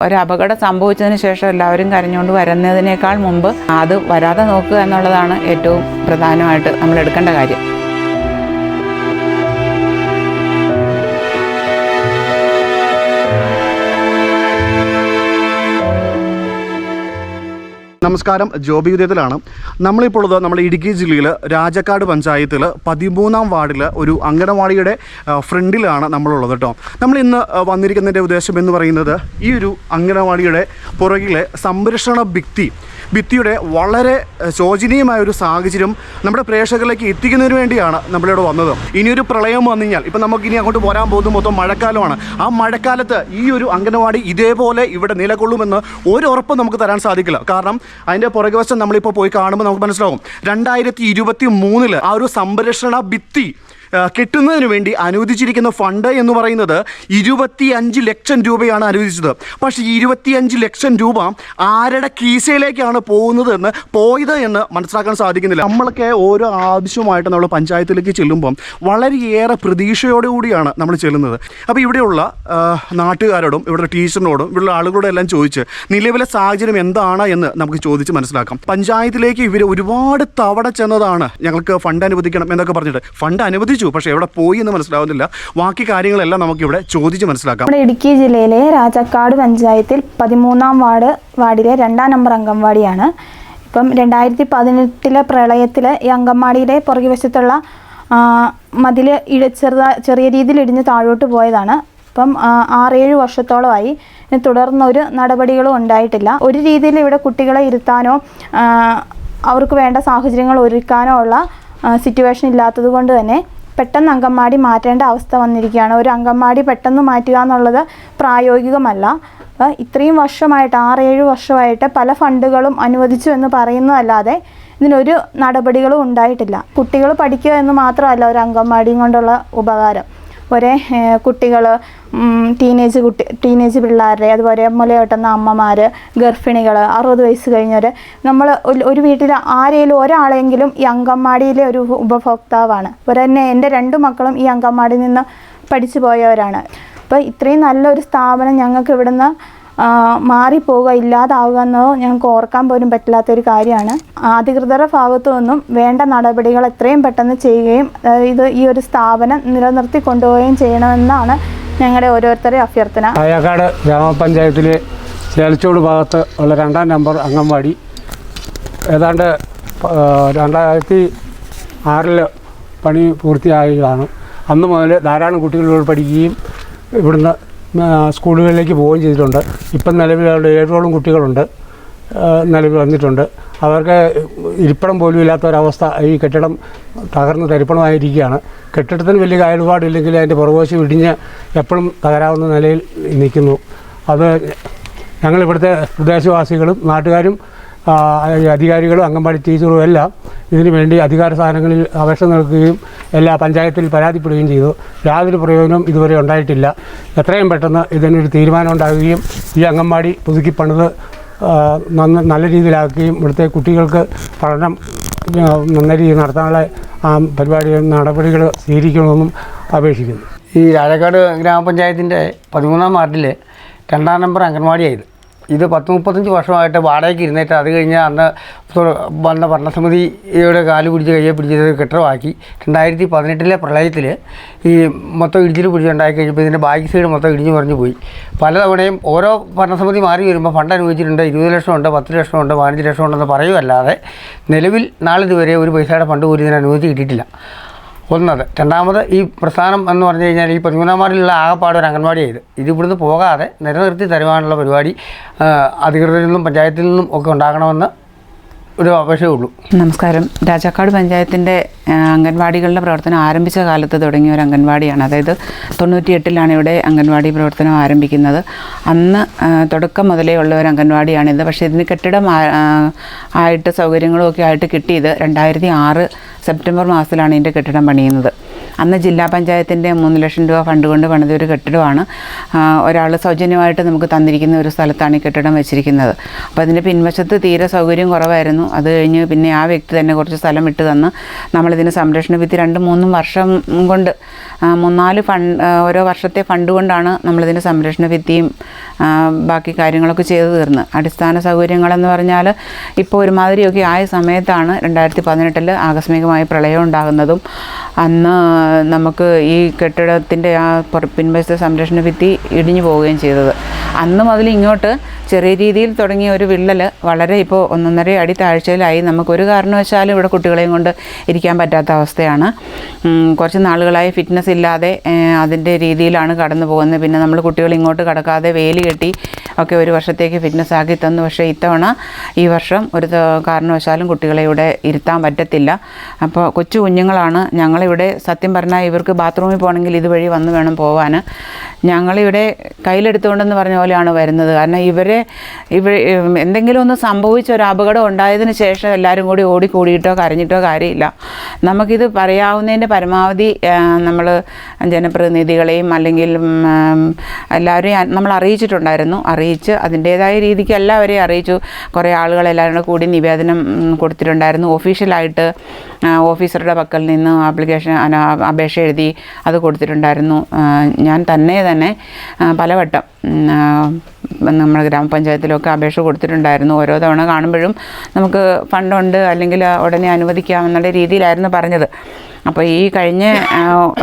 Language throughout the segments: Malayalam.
ഒരു അപകടം സംഭവിച്ചതിന് ശേഷം എല്ലാവരും കരഞ്ഞുകൊണ്ട് വരുന്നതിനേക്കാൾ മുമ്പ് അത് വരാതെ നോക്കുക എന്നുള്ളതാണ് ഏറ്റവും പ്രധാനമായിട്ട് നമ്മൾ എടുക്കേണ്ട കാര്യം. നമസ്കാരം. ജോബി ഉദയത്തിലാണ്. നമ്മളിപ്പോൾ ഉള്ളത് നമ്മൾ ഇടുക്കി ജില്ലയിൽ രാജക്കാട് പഞ്ചായത്തിൽ പതിമൂന്നാം വാർഡിൽ ഒരു അങ്കണവാടിയുടെ ഫ്രണ്ടിലാണ് നമ്മളുള്ളത് കേട്ടോ. നമ്മൾ ഇന്ന് വന്നിരിക്കുന്നതിന്റെ ഉദ്ദേശം എന്ന് പറയുന്നത് ഈ ഒരു അങ്കണവാടിയുടെ പുറകിലെ സംരക്ഷണ ഭിത്തി ഭിത്തിയുടെ വളരെ ശോചനീയമായ ഒരു സാഹചര്യം നമ്മുടെ പ്രേക്ഷകരിലേക്ക് എത്തിക്കുന്നതിന് വേണ്ടിയാണ് നമ്മളിവിടെ വന്നത്. ഇനിയൊരു പ്രളയം വന്നു കഴിഞ്ഞാൽ ഇപ്പം നമുക്കിനി അങ്ങോട്ട് പോരാൻ പോകുന്നത് മൊത്തം മഴക്കാലമാണ്. ആ മഴക്കാലത്ത് ഈ ഒരു അംഗനവാടി ഇതേപോലെ ഇവിടെ നിലകൊള്ളുമെന്ന് ഒരു ഉറപ്പ് നമുക്ക് തരാൻ സാധിക്കില്ല. കാരണം അതിന്റെ പുറകെ വശം നമ്മളിപ്പോൾ പോയി കാണുമ്പോൾ നമുക്ക് മനസ്സിലാവും. രണ്ടായിരത്തി ഇരുപത്തി മൂന്നിൽ ആ ഒരു സംരക്ഷണ ഭിത്തി കെട്ടുന്നതിന് വേണ്ടി അനുവദിച്ചിരിക്കുന്ന ഫണ്ട് എന്ന് പറയുന്നത് ഇരുപത്തി അഞ്ച് ലക്ഷം രൂപയാണ് അനുവദിച്ചത്. പക്ഷേ ഈ ഇരുപത്തിയഞ്ച് ലക്ഷം രൂപ ആരുടെ കീശയിലേക്കാണ് പോകുന്നത് എന്ന് പോയത് എന്ന് മനസ്സിലാക്കാൻ സാധിക്കുന്നില്ല. നമ്മളൊക്കെ ഓരോ ആവശ്യമായിട്ട് നമ്മൾ പഞ്ചായത്തിലേക്ക് ചെല്ലുമ്പം വളരെയേറെ പ്രതീക്ഷയോടുകൂടിയാണ് നമ്മൾ ചെല്ലുന്നത്. അപ്പോൾ ഇവിടെയുള്ള നാട്ടുകാരോടും ഇവിടെ ടീച്ചറിനോടും ഇവിടെയുള്ള ആളുകളോടും എല്ലാം ചോദിച്ച് നിലവിലെ സാഹചര്യം എന്താണ് എന്ന് നമുക്ക് ചോദിച്ച് മനസ്സിലാക്കാം. പഞ്ചായത്തിലേക്ക് ഇവർ ഒരുപാട് തവണ ചെന്നതാണ് ഞങ്ങൾക്ക് ഫണ്ട് അനുവദിക്കണം എന്നൊക്കെ പറഞ്ഞിട്ട്. ഫണ്ട് അനുവദിച്ചു പക്ഷേ എവിടെ പോയി എന്ന് മനസ്സിലാവുന്നില്ല. ബാക്കി കാര്യങ്ങളെല്ലാം നമുക്ക് ഇവിടെ ചോദിച്ച് മനസ്സിലാക്കാം. ഇടുക്കി ജില്ലയിലെ രാജക്കാട് പഞ്ചായത്തിൽ പതിമൂന്നാം വാർഡ് വാർഡിലെ രണ്ടാം നമ്പർ അംഗൻവാടിയാണ്. ഇപ്പം രണ്ടായിരത്തി പതിനെട്ടിലെ പ്രളയത്തിൽ ഈ അംഗൻവാടിയുടെ പുറകുവശത്തുള്ള മതിൽ ഇട ചെറുതാ ചെറിയ രീതിയിൽ ഇടിഞ്ഞ് താഴോട്ട് പോയതാണ്. ഇപ്പം ആറേഴ് വർഷത്തോളമായി തുടർന്നൊരു നടപടികളും ഉണ്ടായിട്ടില്ല. ഒരു രീതിയിൽ ഇവിടെ കുട്ടികളെ ഇരുത്താനോ അവർക്ക് വേണ്ട സാഹചര്യങ്ങൾ ഒരുക്കാനോ ഉള്ള സിറ്റുവേഷൻ ഇല്ലാത്തത് കൊണ്ട് തന്നെ പെട്ടെന്ന് അങ്കമാടി മാറ്റേണ്ട അവസ്ഥ വന്നിരിക്കുകയാണ്. ഒരു അങ്കമാടി പെട്ടെന്ന് മാറ്റുക എന്നുള്ളത് പ്രായോഗികമല്ല. ഇത്രയും വർഷമായിട്ട് ആറേഴ് വർഷമായിട്ട് പല ഫണ്ടുകളും അനുവദിച്ചു എന്ന് പറയുന്നതല്ലാതെ ഇതിനൊരു നടപടികളും ഉണ്ടായിട്ടില്ല. കുട്ടികൾ പഠിക്കുക എന്ന് മാത്രമല്ല ഒരു അങ്കമാടിയും കൊണ്ടുള്ള ഉപകാരം. ഒരേ കുട്ടികൾ ടീനേജ് കുട്ടി ടീനേജ് പിള്ളേരുടെ അതുപോലെ മുല കെട്ടുന്ന അമ്മമാർ ഗർഭിണികൾ അറുപത് വയസ്സ് കഴിഞ്ഞവർ നമ്മൾ ഒരു- വീട്ടിൽ ആരെങ്കിലും ഒരാളെങ്കിലും ഈ അങ്കമാടിയിലെ ഒരു ഉപഭോക്താവാണ്. അതുപോലെ തന്നെ എന്റെ രണ്ട് മക്കളും ഈ അങ്കമാടിയിൽ നിന്ന് പഠിച്ചു പോയവരാണ്. അപ്പോൾ ഇത്രയും നല്ലൊരു സ്ഥാപനം ഞങ്ങൾക്ക് ഇവിടുന്ന് മാറി മാറിപ്പോവുക ഇല്ലാതാവുക എന്നോ ഞങ്ങൾക്ക് ഓർക്കാൻ പോലും പറ്റില്ലാത്തൊരു കാര്യമാണ്. അധികൃതരുടെ ഭാഗത്തു നിന്നും വേണ്ട നടപടികൾ എത്രയും പെട്ടെന്ന് ചെയ്യുകയും ഇത് ഈ ഒരു സ്ഥാപനം നിലനിർത്തി കൊണ്ടുപോവുകയും ചെയ്യണമെന്നാണ് ഞങ്ങളുടെ ഓരോരുത്തരെ അഭ്യർത്ഥന. ആയക്കാട് ഗ്രാമപഞ്ചായത്തിലെ ചേലച്ചോട് ഭാഗത്ത് ഉള്ള രണ്ടാം നമ്പർ അംഗൻവാടി. ഏതാണ്ട് രണ്ടായിരത്തി ആറിൽ പണി പൂർത്തിയായതാണ്. അന്ന് മുതൽ ധാരാളം കുട്ടികൾ ഇവിടെ പഠിക്കുകയും ഇവിടുന്ന് സ്കൂളുകളിലേക്ക് പോവുകയും ചെയ്തിട്ടുണ്ട്. ഇപ്പം നിലവിൽ ഏഴോളം കുട്ടികളുണ്ട്. നിലവിൽ വന്നിട്ടുണ്ട്. അവർക്ക് ഇരിപ്പിടം പോലും ഇല്ലാത്ത ഒരവസ്ഥ ഈ കെട്ടിടം തകർന്ന് തരിപ്പണമായിരിക്കുകയാണ്. കെട്ടിടത്തിന് വലിയ കേടുപാടില്ലെങ്കിൽ അതിന്റെ പുറകോശം ഇടിഞ്ഞ് എപ്പോഴും തകരാവുന്ന നിലയിൽ നിൽക്കുന്നു. അത് ഞങ്ങളിവിടുത്തെ പ്രദേശവാസികളും നാട്ടുകാരും അധികാരികളും അംഗൻവാടി ടീച്ചറും എല്ലാം ഇതിനു വേണ്ടി അധികാര സ്ഥാനങ്ങളിൽ അപേക്ഷ നൽകുകയും എല്ലാ പഞ്ചായത്തിൽ പരാതിപ്പെടുകയും ചെയ്തു. യാതൊരു പ്രയോജനവും ഇതുവരെ ഉണ്ടായിട്ടില്ല. എത്രയും പെട്ടെന്ന് ഇതിനൊരു തീരുമാനം ഉണ്ടാകുകയും ഈ അംഗൻവാടി പുതുക്കി പണിത് ആ, നന്ന നല്ല രീതിയിലാക്കുകയും ഇവിടുത്തെ കുട്ടികൾക്ക് പഠനം നല്ല രീതിയിൽ നടത്താനുള്ള ആ, പരിപാടി നടപടികൾ സ്വീകരിക്കണമെന്നും അപേക്ഷിക്കുന്നു. ഈ രാജാക്കാട് ഗ്രാമപഞ്ചായത്തിന്റെ പതിമൂന്നാം വാർഡിൽ രണ്ടാം നമ്പർ അംഗൻവാടിയായത് ഇത് പത്ത് മുപ്പത്തഞ്ച് വർഷമായിട്ട് വാടകയ്ക്ക് ഇരുന്നിട്ട് അത് കഴിഞ്ഞ് അന്ന് വന്ന ഭരണസമിതിയുടെ കാൽ പിടിച്ച് കയ്യെ പിടിച്ചത് കെട്ടിടമാക്കി. രണ്ടായിരത്തി പതിനെട്ടിലെ പ്രളയത്തിൽ ഈ മൊത്തം ഇടിച്ചിൽ പിടിച്ചുണ്ടാക്കി കഴിഞ്ഞപ്പോൾ ഇതിന്റെ ബാക്കി സൈഡ് മൊത്തം ഇടിഞ്ഞു പറഞ്ഞു പോയി. പലതവണയും ഓരോ ഭരണസമിതി മാറി വരുമ്പോൾ ഫണ്ട് അനുവദിച്ചിട്ടുണ്ട് ഇരുപത് ലക്ഷമുണ്ട് പത്ത് ലക്ഷമുണ്ട് പതിനഞ്ച് ലക്ഷം ഉണ്ടെന്ന് പറയുമല്ലാതെ നിലവിൽ നാളിതുവരെ ഒരു പൈസയുടെ ഫണ്ട് പോലും ഇതിന് അനുവദിച്ച് കിട്ടിയിട്ടില്ല ഒന്നത് രണ്ടാമത് ഈ പ്രസ്ഥാനം എന്ന് പറഞ്ഞു കഴിഞ്ഞാൽ ഈ പതിമൂന്നാം വാർഡിലുള്ള ആകപ്പാട് ഒരു അംഗൻവാടിയായത് ഇത് ഇവിടുന്ന് പോകാതെ നിലനിർത്തി തരുവാനുള്ള പരിപാടി അധികൃതരിൽ നിന്നും പഞ്ചായത്തിൽ നിന്നും ഒക്കെ ഉണ്ടാകണമെന്ന് ഒരു അപേക്ഷയേ ഉള്ളൂ. നമസ്കാരം. രാജാക്കാട് പഞ്ചായത്തിന്റെ അംഗൻവാടികളുടെ പ്രവർത്തനം ആരംഭിച്ച കാലത്ത് തുടങ്ങിയ ഒരു അംഗൻവാടിയാണ്. അതായത് തൊണ്ണൂറ്റിയെട്ടിലാണ് ഇവിടെ അംഗൻവാടി പ്രവർത്തനം ആരംഭിക്കുന്നത്. അന്ന് തുടക്കം മുതലേ ഉള്ള ഒരു അംഗൻവാടിയാണിത്. പക്ഷേ ഇതിന് കെട്ടിടം ആയിട്ട് സൗകര്യങ്ങളും ഒക്കെ ആയിട്ട് കിട്ടിയത് രണ്ടായിരത്തി ആറ് സെപ്റ്റംബർ മാസത്തിലാണ് ഇതിന്റെ കെട്ടിടം പണിയുന്നത്. അന്ന് ജില്ലാ പഞ്ചായത്തിന്റെ മൂന്ന് ലക്ഷം രൂപ ഫണ്ട് കൊണ്ട് പണിത ഒരു കെട്ടിടമാണ്. ഒരാൾ സൗജന്യമായിട്ട് നമുക്ക് തന്നിരിക്കുന്ന ഒരു സ്ഥലത്താണ് ഈ കെട്ടിടം വെച്ചിരിക്കുന്നത്. അപ്പോൾ അതിന്റെ പിൻവശത്ത് തീരെ സൗകര്യം കുറവായിരുന്നു. അത് കഴിഞ്ഞ് പിന്നെ ആ വ്യക്തി തന്നെ കുറച്ച് സ്ഥലം ഇട്ട് തന്ന് നമ്മളിതിന് സംരക്ഷണ ഭിത്തി രണ്ട് മൂന്നും വർഷം കൊണ്ട് മൂന്നാൽ ഫണ്ട് ഓരോ വർഷത്തെ ഫണ്ട് കൊണ്ടാണ് നമ്മളിതിന്റെ സംരക്ഷണ ഭിത്തിയും ബാക്കി കാര്യങ്ങളൊക്കെ ചെയ്തു തീർന്ന്. അടിസ്ഥാന സൗകര്യങ്ങളെന്ന് പറഞ്ഞാൽ ഇപ്പോൾ ഒരുമാതിരിയൊക്കെ ആയ സമയത്താണ് രണ്ടായിരത്തി പതിനെട്ടിൽ ആകസ്മികമായി പ്രളയം ഉണ്ടാകുന്നതും അന്ന് നമുക്ക് ഈ കെട്ടിടത്തിന്റെ ആ പിൻവശത്തെ സംരക്ഷണ ഭിത്തി ഇടിഞ്ഞു പോവുകയും ചെയ്തത്. അന്ന് മുതൽ ഇങ്ങോട്ട് ചെറിയ രീതിയിൽ തുടങ്ങിയ ഒരു വിള്ളൽ വളരെ ഇപ്പോൾ ഒന്നൊന്നര അടി താഴ്ചയിലായി. നമുക്കൊരു കാരണവശാലും ഇവിടെ കുട്ടികളെയും കൊണ്ട് ഇരിക്കാൻ പറ്റാത്ത അവസ്ഥയാണ്. കുറച്ച് നാളുകളായി ഫിറ്റ്നസ് ഇല്ലാതെ അതിന്റെ രീതിയിലാണ് കടന്നു പോകുന്നത്. പിന്നെ നമ്മൾ കുട്ടികൾ ഇങ്ങോട്ട് കടക്കാതെ വേലി കെട്ടി ഒക്കെ ഒരു വർഷത്തേക്ക് ഫിറ്റ്നസ് ആക്കി തന്നു. പക്ഷേ ഇത്തവണ ഈ വർഷം ഒരു കാരണവശാലും കുട്ടികളെ ഇവിടെ ഇരുത്താൻ പറ്റത്തില്ല. അപ്പോൾ കൊച്ചു കുഞ്ഞുങ്ങളാണ്. ഞങ്ങളിവിടെ സത്യം പറഞ്ഞാൽ ഇവർക്ക് ബാത്റൂമിൽ പോകണമെങ്കിൽ ഇതുവഴി വന്ന് വേണം പോവാൻ. ഞങ്ങളിവിടെ കയ്യിലെടുത്തുകൊണ്ടെന്ന് പറഞ്ഞ പോലെയാണ് വരുന്നത്. കാരണം ഇവരെ ഇവ എന്തെങ്കിലും ഒന്ന് സംഭവിച്ച ഒരു അപകടം ഉണ്ടായതിന് ശേഷം എല്ലാവരും കൂടി ഓടിക്കൂടിയിട്ടോ കരഞ്ഞിട്ടോ കാര്യമില്ല. നമുക്കിത് പറയാവുന്നതിന്റെ പരമാവധി നമ്മൾ ജനപ്രതിനിധികളെയും അല്ലെങ്കിൽ എല്ലാവരെയും നമ്മൾ അറിയിച്ചിട്ടുണ്ടായിരുന്നു. അറിയിച്ച് അതിന്റേതായ രീതിക്ക് എല്ലാവരെയും അറിയിച്ചു. കുറേ ആളുകൾ എല്ലാവരും കൂടി നിവേദനം കൊടുത്തിട്ടുണ്ടായിരുന്നു. ഒഫീഷ്യലായിട്ട് ഓഫീസറുടെ പക്കൽ നിന്ന് ആപ്ലിക്കേഷൻ അപേക്ഷ എഴുതി അത് കൊടുത്തിട്ടുണ്ടായിരുന്നു. ഞാൻ തന്നെ തന്നെ പലവട്ടം നമ്മുടെ ഗ്രാമപഞ്ചായത്തിലൊക്കെ അപേക്ഷ കൊടുത്തിട്ടുണ്ടായിരുന്നു. ഓരോ തവണ കാണുമ്പോഴും നമുക്ക് ഫണ്ടുണ്ട് അല്ലെങ്കിൽ ഉടനെ അനുവദിക്കാം എന്നുള്ള രീതിയിലായിരുന്നു പറഞ്ഞത്. അപ്പോൾ ഈ കഴിഞ്ഞ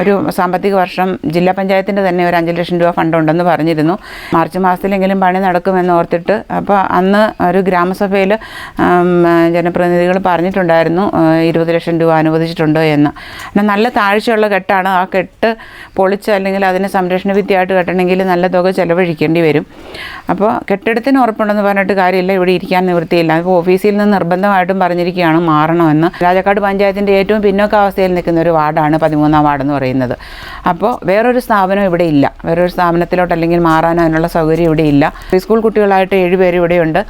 ഒരു സാമ്പത്തിക വർഷം ജില്ലാ പഞ്ചായത്തിന്റെ തന്നെ ഒരു അഞ്ച് ലക്ഷം രൂപ ഫണ്ട് ഉണ്ടെന്ന് പറഞ്ഞിരുന്നു. മാർച്ച് മാസത്തിലെങ്കിലും പണി നടക്കുമെന്ന് ഓർത്തിട്ട് അപ്പോൾ അന്ന് ഒരു ഗ്രാമസഭയിൽ ജനപ്രതിനിധികൾ പറഞ്ഞിട്ടുണ്ടായിരുന്നു ഇരുപത് ലക്ഷം രൂപ അനുവദിച്ചിട്ടുണ്ട് എന്ന്. എന്നാൽ നല്ല താഴ്ചയുള്ള കെട്ടാണ്. ആ കെട്ട് പൊളിച്ച് അല്ലെങ്കിൽ അതിനെ സംരക്ഷണ വിദ്യയായിട്ട് കെട്ടണമെങ്കിൽ നല്ല തുക ചിലവഴിക്കേണ്ടി വരും. അപ്പോൾ കെട്ടിടത്തിന് ഉറപ്പുണ്ടെന്ന് പറഞ്ഞിട്ട് കാര്യമില്ല. ഇവിടെ ഇരിക്കാൻ നിവൃത്തിയില്ല. അപ്പോൾ ഓഫീസിൽ നിന്ന് നിർബന്ധമായിട്ടും പറഞ്ഞിരിക്കുകയാണ് മാറണമെന്ന്. രാജാക്കാട് പഞ്ചായത്തിന്റെ ഏറ്റവും പിന്നോക്കാവസ്ഥയിൽ നിൽക്കുന്ന ഒരു വാർഡാണ് പതിമൂന്നാം വാർഡ് എന്ന് പറയുന്നത്. അപ്പോൾ വേറൊരു സ്ഥാപനം ഇവിടെ ഇല്ല. വേറൊരു സ്ഥാപനത്തിലോട്ട് അല്ലെങ്കിൽ മാറാനോ അതിനുള്ള സൗകര്യം ഇവിടെ ഇല്ല. സ്കൂൾ കുട്ടികളായിട്ട് ഏഴുപേർ ഇവിടെയുണ്ട്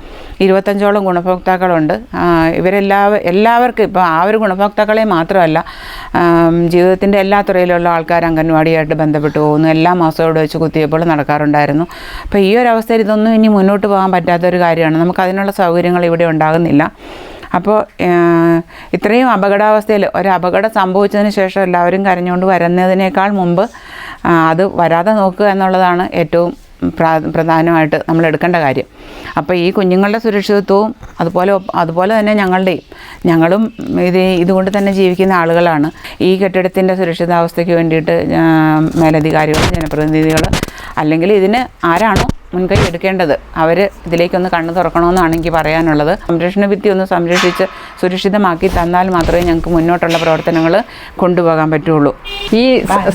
ഇരുപത്തഞ്ചോളം ഗുണഭോക്താക്കളുണ്ട്. ഇവരെല്ലാ എല്ലാവർക്കും ഇപ്പോൾ ആ ഒരു ഗുണഭോക്താക്കളെ മാത്രമല്ല ജീവിതത്തിന്റെ എല്ലാ തുറയിലുള്ള ആൾക്കാർ അംഗൻവാടിയായിട്ട് ബന്ധപ്പെട്ട് പോകുന്നു. എല്ലാ മാസവും ഇവിടെ വെച്ച് കുത്തിയപ്പോൾ നടക്കാറുണ്ടായിരുന്നു. അപ്പോൾ ഈ ഒരു അവസ്ഥയിൽ ഇതൊന്നും ഇനി മുന്നോട്ട് പോകാൻ പറ്റാത്തൊരു കാര്യമാണ്. നമുക്ക് അതിനുള്ള സൗകര്യങ്ങൾ ഇവിടെ ഉണ്ടാകുന്നില്ല. അപ്പോൾ ഇത്രയും അപകടാവസ്ഥയിൽ ഒരു അപകടം സംഭവിച്ചതിന് ശേഷം എല്ലാവരും കരഞ്ഞുകൊണ്ട് വരുന്നതിനേക്കാൾ മുമ്പ് അത് വരാതെ നോക്കുക എന്നുള്ളതാണ് ഏറ്റവും പ്രാ- പ്രധാനമായിട്ട് നമ്മൾ എടുക്കേണ്ട കാര്യം. അപ്പോൾ ഈ കുഞ്ഞുങ്ങളുടെ സുരക്ഷിതത്വവും അതുപോലെ അതുപോലെ തന്നെ ഞങ്ങളുടെയും ഞങ്ങളും ഇത് ഇതുകൊണ്ട് തന്നെ ജീവിക്കുന്ന ആളുകളാണ്. ഈ കെട്ടിടത്തിന്റെ സുരക്ഷിതാവസ്ഥയ്ക്ക് വേണ്ടിയിട്ട് മേലധികാരികൾ ജനപ്രതിനിധികൾ അല്ലെങ്കിൽ ഇതിന് ആരാണോ മുൻകൈ എടുക്കേണ്ടത്. അവർ ഇതിലേക്കൊന്ന് കണ്ണു തുറക്കണമെന്നാണ് എനിക്ക് പറയാനുള്ളത്. സംരക്ഷണ ഭിത്തി ഒന്ന് സംരക്ഷിച്ച് സുരക്ഷിതമാക്കി തന്നാൽ മാത്രമേ ഞങ്ങൾക്ക് മുന്നോട്ടുള്ള പ്രവർത്തനങ്ങൾ കൊണ്ടുപോകാൻ പറ്റുള്ളൂ. ഈ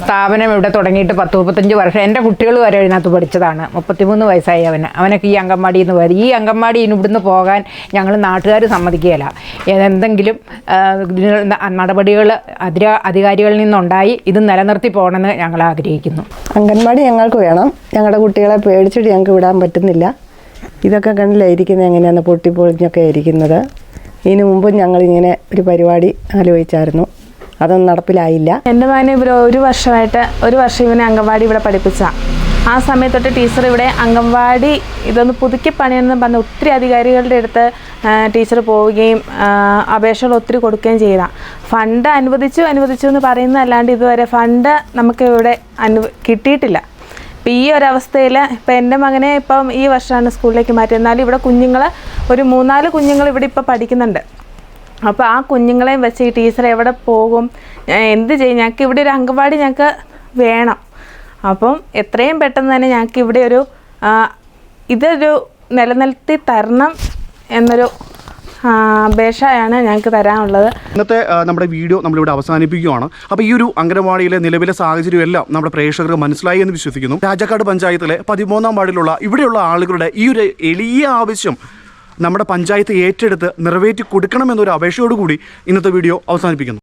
സ്ഥാപനം ഇവിടെ തുടങ്ങിയിട്ട് പത്ത് മുപ്പത്തഞ്ച് വർഷം. എന്റെ കുട്ടികൾ വരെ ഇതിനകത്ത് പഠിച്ചതാണ്. മുപ്പത്തിമൂന്ന് വയസ്സായി അവന്. അവനൊക്കെ ഈ അംഗൻവാടിയിൽ നിന്ന് പോയത്. ഈ അംഗൻവാടി ഇവിടുന്ന് പോകാൻ ഞങ്ങൾ നാട്ടുകാർ സമ്മതിക്കുകയില്ല. എന്തെങ്കിലും നടപടികൾ അതിര അധികാരികളിൽ നിന്നുണ്ടായി ഇത് നിലനിർത്തി പോകണമെന്ന് ഞങ്ങൾ ആഗ്രഹിക്കുന്നു. അംഗൻവാടി ഞങ്ങൾക്ക് വേണം. ഞങ്ങളുടെ കുട്ടികളെ പേടിച്ചിട്ട് ഞങ്ങൾക്ക് വിടാൻ പറ്റുന്നില്ല. ഇതൊക്കെ കണ്ടില്ല ഇരിക്കുന്നത് എങ്ങനെയാണ് പൊട്ടിപ്പൊളിഞ്ഞൊക്കെ ഇരിക്കുന്നത്. ഇതിനു മുമ്പും ഞങ്ങൾ ഇങ്ങനെ ഒരു പരിപാടി ആലോചിച്ചായിരുന്നു. അതൊന്നും നടപ്പിലായില്ല. എന്റെ മകനെ ഇവർ ഒരു വർഷമായിട്ട് ഒരു വർഷം ഇവനെ അംഗൻവാടി ഇവിടെ പഠിപ്പിച്ച ആ സമയത്തൊട്ട് ടീച്ചർ ഇവിടെ അംഗൻവാടി ഇതൊന്ന് പുതുക്കി പണിയെന്ന് പറഞ്ഞ ഒത്തിരി അധികാരികളുടെ അടുത്ത് ടീച്ചർ പോവുകയും അപേക്ഷകൾ ഒത്തിരി കൊടുക്കുകയും ചെയ്ത. ഫണ്ട് അനുവദിച്ചു അനുവദിച്ചു എന്ന് പറയുന്നതല്ലാണ്ട് ഇതുവരെ ഫണ്ട് നമുക്ക് ഇവിടെ അനു കിട്ടിയിട്ടില്ല. ഇപ്പം ഈ ഒരവസ്ഥയിൽ ഇപ്പം എന്റെ മകനെ ഇപ്പം ഈ വർഷമാണ് സ്കൂളിലേക്ക് മാറ്റിയത്. എന്നാലും ഇവിടെ കുഞ്ഞുങ്ങൾ ഒരു മൂന്നാൽ കുഞ്ഞുങ്ങൾ ഇവിടെ ഇപ്പോൾ പഠിക്കുന്നുണ്ട്. അപ്പോൾ ആ കുഞ്ഞുങ്ങളെയും വെച്ച് ഈ ടീച്ചർ എവിടെ പോകും? എന്ത് ചെയ്യും? ഞങ്ങൾക്ക് ഇവിടെ ഒരു അംഗൻവാടി ഞങ്ങൾക്ക് വേണം. അപ്പം എത്രയും പെട്ടെന്ന് തന്നെ ഞങ്ങൾക്ക് ഇവിടെ ഒരു ഇതൊരു നിലനിർത്തി തരണം എന്നൊരു അപേക്ഷയാണ് ഞങ്ങൾക്ക് തരാനുള്ളത്. ഇന്നത്തെ നമ്മുടെ വീഡിയോ നമ്മളിവിടെ അവസാനിപ്പിക്കുകയാണ്. അപ്പോൾ ഈ ഒരു അംഗനവാടിയിലെ നിലവിലെ സാഹചര്യം എല്ലാം നമ്മുടെ പ്രേക്ഷകർക്ക് മനസ്സിലായി എന്ന് വിശ്വസിക്കുന്നു. രാജാക്കാട് പഞ്ചായത്തിലെ പതിമൂന്നാം വാർഡിലുള്ള ഇവിടെയുള്ള ആളുകളുടെ ഈ ഒരു എളിയ ആവശ്യം നമ്മുടെ പഞ്ചായത്ത് ഏറ്റെടുത്ത് നിറവേറ്റി കൊടുക്കണമെന്നൊരു അപേക്ഷയോടുകൂടി ഇന്നത്തെ വീഡിയോ അവസാനിപ്പിക്കുന്നു.